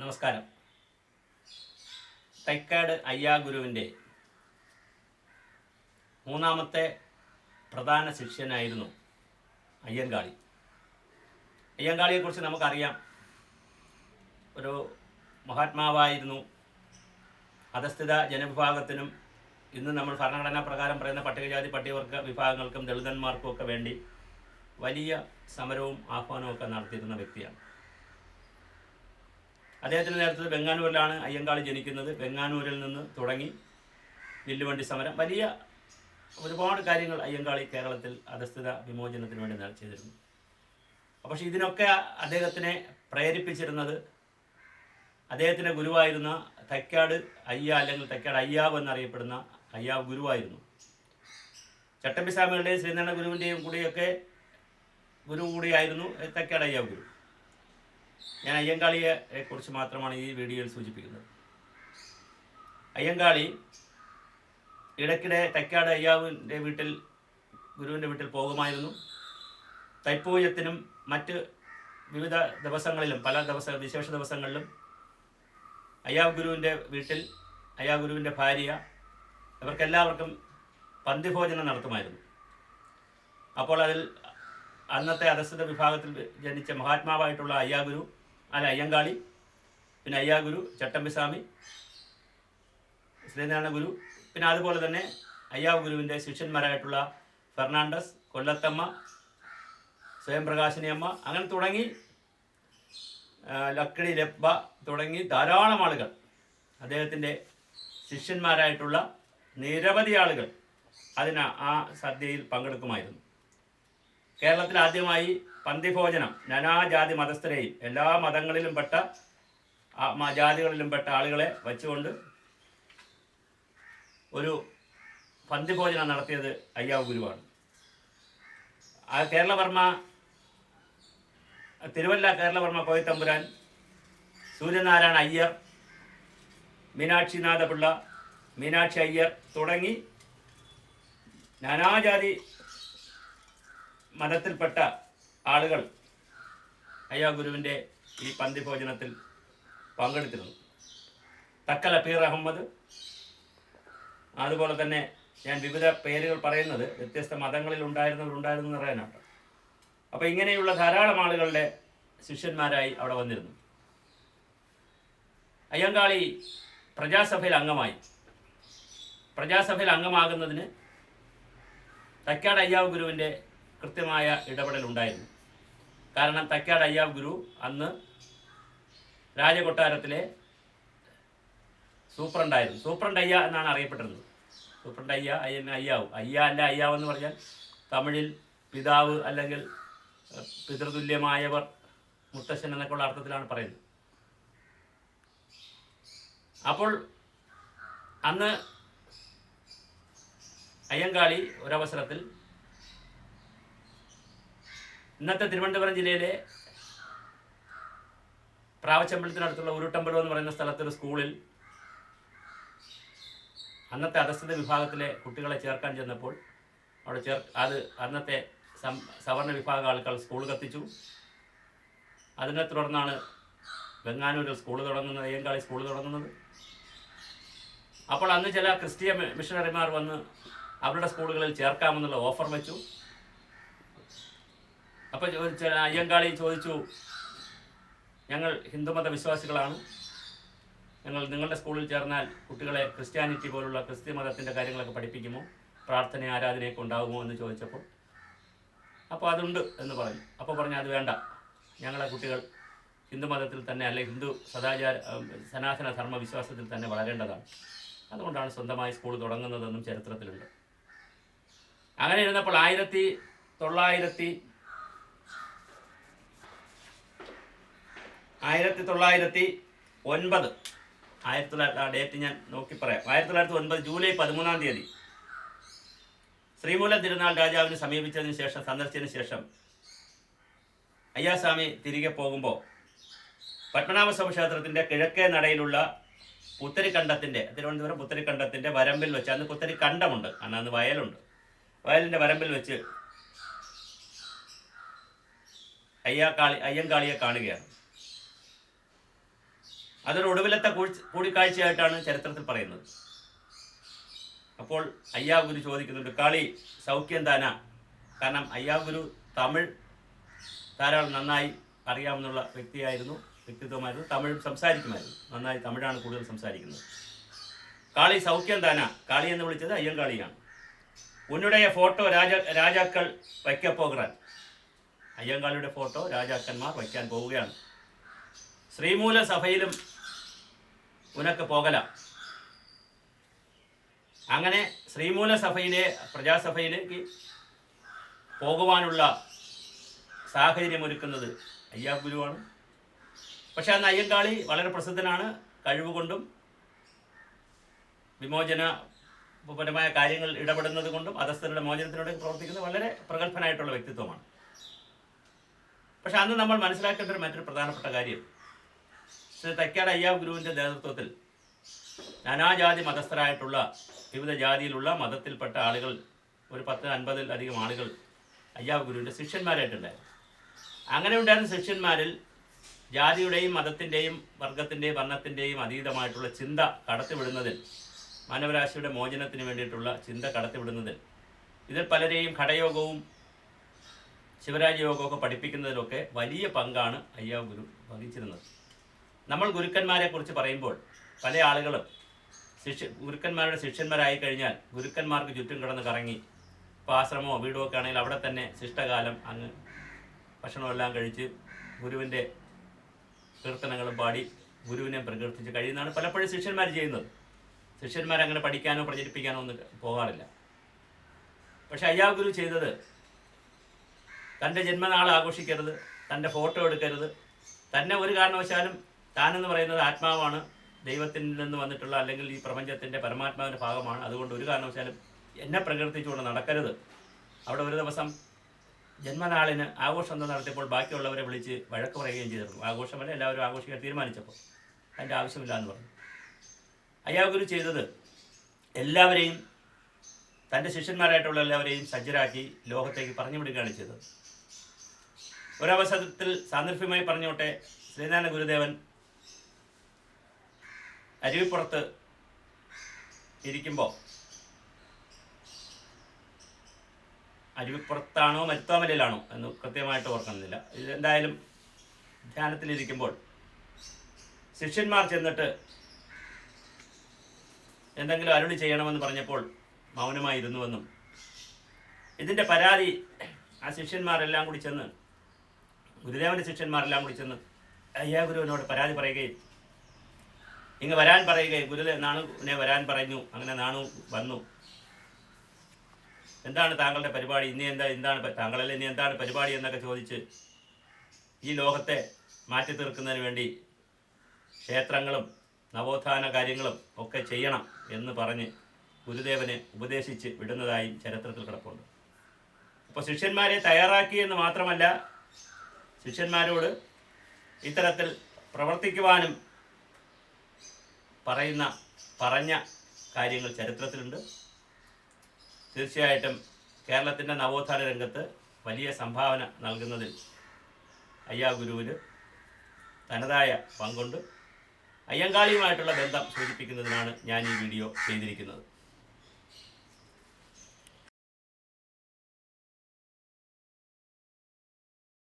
നമസ്കാരം. തൈക്കാട് അയ്യാഗുരുവിന്റെ മൂന്നാമത്തെ പ്രധാന ശിഷ്യനായിരുന്നു അയ്യങ്കാളി. അയ്യങ്കാളിയെക്കുറിച്ച് നമുക്കറിയാം. ഒരു മഹാത്മാവായിരുന്നു. അധസ്ഥിത ജനവിഭാഗത്തിനും ഇന്ന് നമ്മൾ ഭരണഘടനാ പ്രകാരം പറയുന്ന പട്ടികജാതി പട്ടികവർഗ വിഭാഗങ്ങൾക്കും ദളിതന്മാർക്കും ഒക്കെ വേണ്ടി വലിയ സമരവും ആഹ്വാനവും ഒക്കെ നടത്തിയിരുന്ന വ്യക്തിയാണ്. അദ്ദേഹത്തിന്റെ നേതൃത്വത്തിൽ ബംഗാനൂരിലാണ് അയ്യങ്കാളി ജനിക്കുന്നത്. ബംഗാനൂരിൽ നിന്ന് തുടങ്ങി വില്ലുവണ്ടി സമരം. വലിയ ഒരുപാട് കാര്യങ്ങൾ അയ്യങ്കാളി കേരളത്തിൽ അധസ്ഥിത വിമോചനത്തിന് വേണ്ടി ചെയ്തിരുന്നു. പക്ഷേ ഇതിനൊക്കെ അദ്ദേഹത്തിനെ പ്രേരിപ്പിച്ചിരുന്നത് അദ്ദേഹത്തിന്റെ ഗുരുവായിരുന്ന തൈക്കാട് അയ്യ അല്ലെങ്കിൽ തൈക്കാട് അയ്യാവ് എന്നറിയപ്പെടുന്ന അയ്യാവ് ഗുരുവായിരുന്നു. ചട്ടമ്പിസ്വാമികളുടെയും ശ്രീനാരായണ ഗുരുവിന്റെയും കൂടിയൊക്കെ ഗുരു കൂടിയായിരുന്നു തൈക്കാട് അയ്യാവ് ഗുരു. ഞാൻ അയ്യങ്കാളിയെ കുറിച്ച് മാത്രമാണ് ഈ വീഡിയോയിൽ സൂചിപ്പിക്കുന്നത്. അയ്യങ്കാളി ഇടയ്ക്കിടെ തൈക്കാട് അയ്യാവിന്റെ വീട്ടിൽ ഗുരുവിന്റെ വീട്ടിൽ പോകുമായിരുന്നു. തൈപ്പൂയത്തിനും മറ്റ് വിവിധ ദിവസങ്ങളിലും പല ദിവസ വിശേഷ ദിവസങ്ങളിലും അയ്യാവ് ഗുരുവിന്റെ വീട്ടിൽ അയ്യാ ഗുരുവിന്റെ ഭാര്യ ഇവർക്കെല്ലാവർക്കും പന്തിഭോജനം നടത്തുമായിരുന്നു. അപ്പോൾ അതിൽ അന്നത്തെ അധസ്ഥിത വിഭാഗത്തിൽ ജനിച്ച മഹാത്മാവായിട്ടുള്ള അയ്യാഗുരു അല്ല അയ്യങ്കാളി പിന്നെ അയ്യാഗുരു ചട്ടമ്പിസ്വാമി ശ്രീനാരായണ ഗുരു പിന്നെ അതുപോലെ തന്നെ അയ്യാവ് ഗുരുവിന്റെ ശിഷ്യന്മാരായിട്ടുള്ള ഫെർണാണ്ടസ് കൊല്ലത്തമ്മ സ്വയം പ്രകാശിനി അമ്മ അങ്ങനെ തുടങ്ങി ലക്കിടി ലബ്ബ തുടങ്ങി ധാരാളം ആളുകൾ. അദ്ദേഹത്തിന്റെ ശിഷ്യന്മാരായിട്ടുള്ള നിരവധി ആളുകൾ അതിന് ആ സദ്യയിൽ പങ്കെടുക്കുമായിരുന്നു. കേരളത്തിൽ ആദ്യമായി പന്തിഭോജനം നാനാജാതി മതസ്ഥരെയും എല്ലാ മതങ്ങളിലും പെട്ട ജാതികളിലും പെട്ട ആളുകളെ വച്ചുകൊണ്ട് ഒരു പന്തിഭോജനം നടത്തിയത് അയ്യാവ് ഗുരുവാണ്. ആ കേരളവർമ്മ തിരുവല്ല കേരളവർമ്മ കോയത്തമ്പുരാൻ സൂര്യനാരായണ അയ്യർ മീനാക്ഷിനാഥപിള്ള മീനാക്ഷി അയ്യർ തുടങ്ങി നാനാജാതി മതത്തിൽപ്പെട്ട ആളുകൾ അയ്യാ ഗുരുവിന്റെ ഈ പന്തിഭോജനത്തിൽ പങ്കെടുത്തിരുന്നു. തക്കല പീർ അഹമ്മദ് അതുപോലെ തന്നെ ഞാൻ വിവിധ പേരുകൾ പറയുന്നത് വ്യത്യസ്ത മതങ്ങളിൽ ഉണ്ടായിരുന്നവരുണ്ടായിരുന്നു പറയാനാണ് അപ്പോൾ ഇങ്ങനെയുള്ള ധാരാളം ആളുകളുടെ ശിഷ്യന്മാരായി അവിടെ വന്നിരുന്നു. അയ്യങ്കാളി പ്രജാസഭയിൽ അംഗമായി. പ്രജാസഭയിൽ അംഗമാകുന്നതിന് തക്കാട് അയ്യാവ് ഗുരുവിന്റെ കൃത്യമായ ഇടപെടൽ ഉണ്ടായിരുന്നു കാരണം തക്കാട് അയ്യാവ് ഗുരു അന്ന് രാജകൊട്ടാരത്തിലെ സൂപ്രണ്ടായിരുന്നു. സൂപ്രണ്ട് അയ്യ എന്നാണ് അറിയപ്പെട്ടിരുന്നത്. സൂപ്രണ്ട് അയ്യ അയ്യ അയ്യാവ്. അയ്യ അല്ല അയ്യാവ് എന്ന് പറഞ്ഞാൽ തമിഴിൽ പിതാവ് അല്ലെങ്കിൽ പിതൃതുല്യമായവർ മുത്തശ്ശൻ എന്നൊക്കെയുള്ള അർത്ഥത്തിലാണ് പറയുന്നത്. അപ്പോൾ അന്ന് അയ്യങ്കാളി ഒരവസരത്തിൽ ഇന്നത്തെ തിരുവനന്തപുരം ജില്ലയിലെ പ്രാവച്ചമ്പലത്തിനടുത്തുള്ള ഉരുട്ടമ്പലം എന്ന് പറയുന്ന സ്ഥലത്തൊരു സ്കൂളിൽ അന്നത്തെ അധസ്ഥിത വിഭാഗത്തിലെ കുട്ടികളെ ചേർക്കാൻ ചെന്നപ്പോൾ അവിടെ ചേർ അത് അന്നത്തെ സവർണ വിഭാഗ ആളുകൾ സ്കൂൾ കത്തിച്ചു. അതിനെ തുടർന്നാണ് ബംഗാനൂരിൽ സ്കൂൾ തുടങ്ങുന്നത് അയ്യങ്കാളി സ്കൂൾ തുടങ്ങുന്നത്. അപ്പോൾ അന്ന് ചില ക്രിസ്തീയ മിഷണറിമാർ വന്ന് അവരുടെ സ്കൂളുകളിൽ ചേർക്കാമെന്നുള്ള ഓഫർ വെച്ചു. അപ്പോൾ ചോദിച്ച അയ്യങ്കാളി ചോദിച്ചു ഞങ്ങൾ ഹിന്ദുമത വിശ്വാസികളാണ് ഞങ്ങൾ നിങ്ങളുടെ സ്കൂളിൽ ചേർന്നാൽ കുട്ടികളെ ക്രിസ്ത്യാനിറ്റി പോലുള്ള ക്രിസ്ത്യ മതത്തിന്റെ കാര്യങ്ങളൊക്കെ പഠിപ്പിക്കുമോ? പ്രാർത്ഥന ആരാധനയൊക്കെ ഉണ്ടാകുമോ എന്ന് ചോദിച്ചപ്പോൾ അപ്പോൾ അതുണ്ട് എന്ന് പറഞ്ഞു. അപ്പോൾ പറഞ്ഞു അത് വേണ്ട. ഞങ്ങളെ കുട്ടികൾ ഹിന്ദു മതത്തിൽ തന്നെ അല്ലെ ഹിന്ദു സദാചാര സനാതന ധർമ്മ വിശ്വാസത്തിൽ തന്നെ വളരേണ്ടതാണ്. അതുകൊണ്ടാണ് സ്വന്തമായി സ്കൂൾ തുടങ്ങുന്നതെന്നും ചരിത്രത്തിലുണ്ട്. അങ്ങനെ ഇരുന്നപ്പോൾ ആയിരത്തി തൊള്ളായിരത്തി ആയിരത്തി തൊള്ളായിരത്തി ഒൻപത് ആയിരത്തി തൊള്ളായിരത്തി ആ ഡേറ്റ് ഞാൻ നോക്കി പറയാം ആയിരത്തി തൊള്ളായിരത്തി ഒൻപത് ജൂലൈ പതിമൂന്നാം തീയതി. ശ്രീമൂല തിരുനാൾ രാജാവിനെ സമീപിച്ചതിന് ശേഷം സന്ദർശിച്ചതിന് ശേഷം അയ്യാസ്വാമി തിരികെ പോകുമ്പോൾ പത്മനാഭസ്വാമി ക്ഷേത്രത്തിന്റെ കിഴക്കേ നടയിലുള്ള പുത്തരിക്കണ്ടത്തിന്റെ തിരുവനന്തപുരം പുത്തരിക്കണ്ടത്തിന്റെ വരമ്പിൽ വെച്ച് അന്ന് പുത്തരിക്കണ്ടമുണ്ട്. അന്ന് അന്ന് വയലുണ്ട്. വയലിന്റെ വരമ്പിൽ വെച്ച് അയ്യാക്കാളി അയ്യങ്കാളിയെ കാണുകയാണ്. അതൊരു ഒടുവിലത്തെ കൂഴ്ച- കൂടിക്കാഴ്ചയായിട്ടാണ് ചരിത്രത്തിൽ പറയുന്നത്. അപ്പോൾ അയ്യാവ് ഗുരു ചോദിക്കുന്നുണ്ട് കാളി സൗഖ്യം താന? കാരണം അയ്യാവ് ഗുരു തമിഴ് ധാരാളം നന്നായി അറിയാമെന്നുള്ള വ്യക്തിയായിരുന്നു വ്യക്തിത്വമായിരുന്നു. തമിഴ് സംസാരിക്കുമായിരുന്നു. നന്നായി തമിഴാണ് കൂടുതൽ സംസാരിക്കുന്നത്. കാളി സൗഖ്യം താന? കാളി എന്ന് വിളിച്ചത് അയ്യങ്കാളിയാണ് ഉന്നുടയ ഫോട്ടോ രാജ രാജാക്കൾ വയ്ക്കപ്പോകാൻ അയ്യങ്കാളിയുടെ ഫോട്ടോ രാജാക്കന്മാർ വയ്ക്കാൻ പോവുകയാണ്. ശ്രീമൂല സഭയിലും ഉനക്ക് പോകല. അങ്ങനെ ശ്രീമൂല സഭയിലെ പ്രജാസഭയിലേക്ക് പോകുവാനുള്ള സാഹചര്യം ഒരുക്കുന്നത് അയ്യാ ഗുരുവാണ് പക്ഷെ അന്ന് അയ്യങ്കാളി വളരെ പ്രസിദ്ധനാണ്. കഴിവുകൊണ്ടും വിമോചന പരമായ കാര്യങ്ങൾ ഇടപെടുന്നത് കൊണ്ടും അധസ്ഥരുടെ മോചനത്തിനോട് പ്രവർത്തിക്കുന്ന വളരെ പ്രഗത്ഭനായിട്ടുള്ള വ്യക്തിത്വമാണ്. പക്ഷെ അന്ന് നമ്മൾ മനസ്സിലാക്കേണ്ട ഒരു മറ്റൊരു പ്രധാനപ്പെട്ട കാര്യം. ശ്രീ തൈക്കാട് അയ്യാവ് ഗുരുവിന്റെ നേതൃത്വത്തിൽ നാനാജാതി മതസ്ഥരായിട്ടുള്ള വിവിധ ജാതിയിലുള്ള മതത്തിൽപ്പെട്ട ആളുകൾ ഒരു പത്ത് അൻപതിൽ അധികം ആളുകൾ അയ്യാവ് ഗുരുവിന്റെ ശിഷ്യന്മാരായിട്ടുണ്ടായിരുന്നു. അങ്ങനെ ഉണ്ടായിരുന്ന ശിഷ്യന്മാരിൽ ജാതിയുടെയും മതത്തിന്റെയും വർഗത്തിന്റെയും വർണത്തിന്റെയും അതീതമായിട്ടുള്ള ചിന്ത കടത്തിവിടുന്നതിൽ മാനവരാശിയുടെ മോചനത്തിന് വേണ്ടിയിട്ടുള്ള ചിന്ത കടത്തിവിടുന്നതിൽ ഇതിൽ പലരെയും ഘടയോഗവും ശിവരാജയോഗമൊക്കെ പഠിപ്പിക്കുന്നതിലൊക്കെ വലിയ പങ്കാണ് അയ്യാവ് ഗുരു വഹിച്ചിരുന്നത്. നമ്മൾ ഗുരുക്കന്മാരെ കുറിച്ച് പറയുമ്പോൾ പല ആളുകളും ശിഷ്യ ഗുരുക്കന്മാരുടെ ശിഷ്യന്മാരായി കഴിഞ്ഞാൽ ഗുരുക്കന്മാർക്ക് ചുറ്റും കിടന്ന് കറങ്ങി. ഇപ്പോൾ ആശ്രമമോ വീടോ ഒക്കെ ആണെങ്കിൽ അവിടെ തന്നെ ശിഷ്ടകാലം അങ്ങ് ഭക്ഷണമെല്ലാം കഴിച്ച് ഗുരുവിന്റെ കീർത്തനങ്ങളും പാടി ഗുരുവിനെ പ്രകീർത്തിച്ച് കഴിയുന്നതാണ് പലപ്പോഴും ശിഷ്യന്മാർ ചെയ്യുന്നത്. ശിഷ്യന്മാർ അങ്ങനെ പഠിക്കാനോ പ്രചരിപ്പിക്കാനോ ഒന്നും പോകാറില്ല. പക്ഷെ അയ്യാ ഗുരു ചെയ്തത് തന്റെ ജന്മനാൾ ആഘോഷിക്കരുത് തന്റെ ഫോട്ടോ എടുക്കരുത് തന്നെ ഒരു കാരണവശാലും താനെന്ന് പറയുന്നത് ആത്മാവാണ്. ദൈവത്തിൽ നിന്ന് വന്നിട്ടുള്ള അല്ലെങ്കിൽ ഈ പ്രപഞ്ചത്തിന്റെ പരമാത്മാവിന്റെ ഭാഗമാണ്. അതുകൊണ്ട് ഒരു കാരണവശാലും എന്നെ പ്രകീർത്തിച്ചുകൊണ്ട് നടക്കരുത്. അവിടെ ഒരു ദിവസം ജന്മനാളിന് ആഘോഷം എന്ന് നടത്തിയപ്പോൾ ബാക്കിയുള്ളവരെ വിളിച്ച് വഴക്ക് പറയുകയും ചെയ്തിരുന്നു. ആഘോഷമല്ല എല്ലാവരും ആഘോഷിക്കാൻ തീരുമാനിച്ചപ്പോൾ. അതിന്റെ ആവശ്യമില്ല എന്ന് പറഞ്ഞു. അയ്യാഗുരു ചെയ്തത് എല്ലാവരെയും തന്റെ ശിഷ്യന്മാരായിട്ടുള്ള എല്ലാവരെയും സജ്ജരാക്കി ലോകത്തേക്ക് പറഞ്ഞു വിടുകയാണ് ചെയ്തത്. ഒരവസരത്തിൽ സാന്ദർഭ്യമായി പറഞ്ഞോട്ടെ ശ്രീനാരായണ ഗുരുദേവൻ അരുവിപ്പുറത്ത് ഇരിക്കുമ്പോൾ അരുവിപ്പുറത്താണോ മരുത്തോമലയിലാണോ എന്ന് കൃത്യമായിട്ട് ഓർക്കുന്നില്ല ഇതെന്തായാലും ധ്യാനത്തിലിരിക്കുമ്പോൾ ശിഷ്യന്മാർ ചെന്നിട്ട് എന്തെങ്കിലും അരുളി ചെയ്യണമെന്ന് പറഞ്ഞപ്പോൾ മൗനമായിരുന്നുവെന്നും ഇതിന്റെ പരാതി ആ ശിഷ്യന്മാരെല്ലാം കൂടി ചെന്ന് ഗുരുദേവന്റെ ശിഷ്യന്മാരെല്ലാം കൂടി ചെന്ന് അയ്യാ ഗുരുവിനോട് പരാതി പറയുകയും ഇങ്ങ് വരാൻ പറയുകയും ഗുരുദേവ നാണുവിനെ വരാൻ പറഞ്ഞു. അങ്ങനെ നാണു വന്നു. എന്താണ് താങ്കളുടെ പരിപാടി? ഇനി എന്താ എന്താണ് താങ്കളല്ലേ ഇനി എന്താണ് പരിപാടി എന്നൊക്കെ ചോദിച്ച് ഈ ലോകത്തെ മാറ്റി തീർക്കുന്നതിന് വേണ്ടി ക്ഷേത്രങ്ങളും നവോത്ഥാന കാര്യങ്ങളും ഒക്കെ ചെയ്യണം എന്ന് പറഞ്ഞ് ഗുരുദേവനെ ഉപദേശിച്ച് വിടുന്നതായും ചരിത്രത്തിൽ കിടപ്പുണ്ട്. അപ്പോൾ ശിഷ്യന്മാരെ തയ്യാറാക്കി എന്ന് മാത്രമല്ല ശിഷ്യന്മാരോട് ഇത്തരത്തിൽ പ്രവർത്തിക്കുവാനും പറയുന്ന പറഞ്ഞ കാര്യങ്ങൾ ചരിത്രത്തിലുണ്ട്. തീർച്ചയായിട്ടും കേരളത്തിന്റെ നവോത്ഥാന രംഗത്ത് വലിയ സംഭാവന നൽകുന്നതിൽ അയ്യാ ഗുരുവിന് തനതായ പങ്കുണ്ട്. അയ്യങ്കാളിയുമായിട്ടുള്ള ബന്ധം സൂചിപ്പിക്കുന്നതിനാണ് ഞാൻ ഈ വീഡിയോ ചെയ്തിരിക്കുന്നത്.